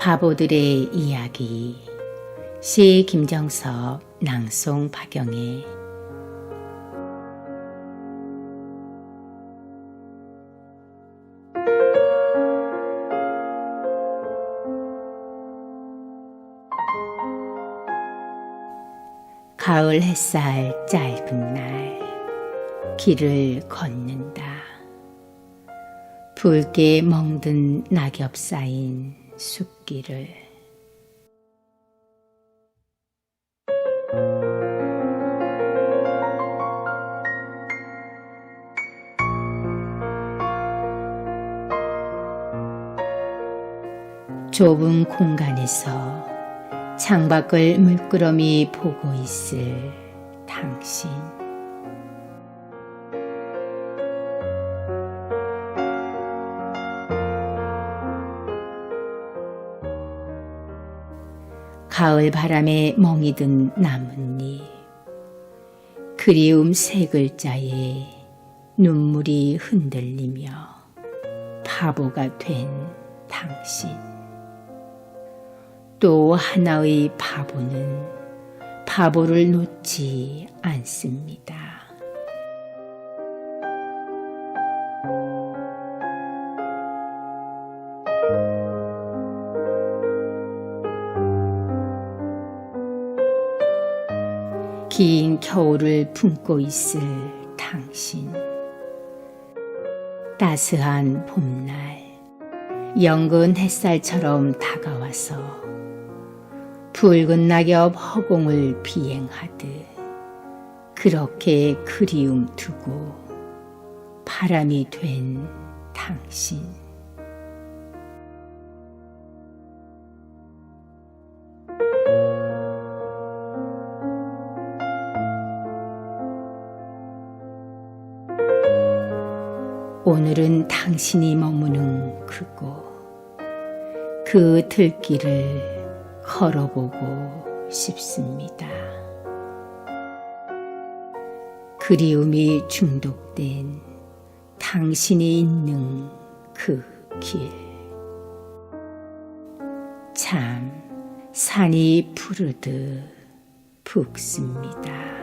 바보들의 이야기 시 김정섭 낭송 박영애 가을 햇살 짧은 날 길을 걷는다. 붉게 멍든 낙엽 쌓인 숲길을 좁은 공간에서 창밖을 물끄러미 보고 있을 당신. 가을 바람에 멍이 든 나뭇잎. 그리움 세 글자에 눈물이 흔들리며 바보가 된 당신. 또 하나의 바보는 바보를 놓지 않습니다. 긴 겨울을 품고 있을 당신. 따스한 봄날, 영근 햇살처럼 다가와서 붉은 낙엽 허공을 비행하듯 그렇게 그리움 두고 바람이 된 당신. 오늘은 당신이 머무는 그곳, 그 들길을 걸어보고 싶습니다. 그리움이 중독된 당신이 있는 그 길. 참, 산이 푸르듯 붓습니다.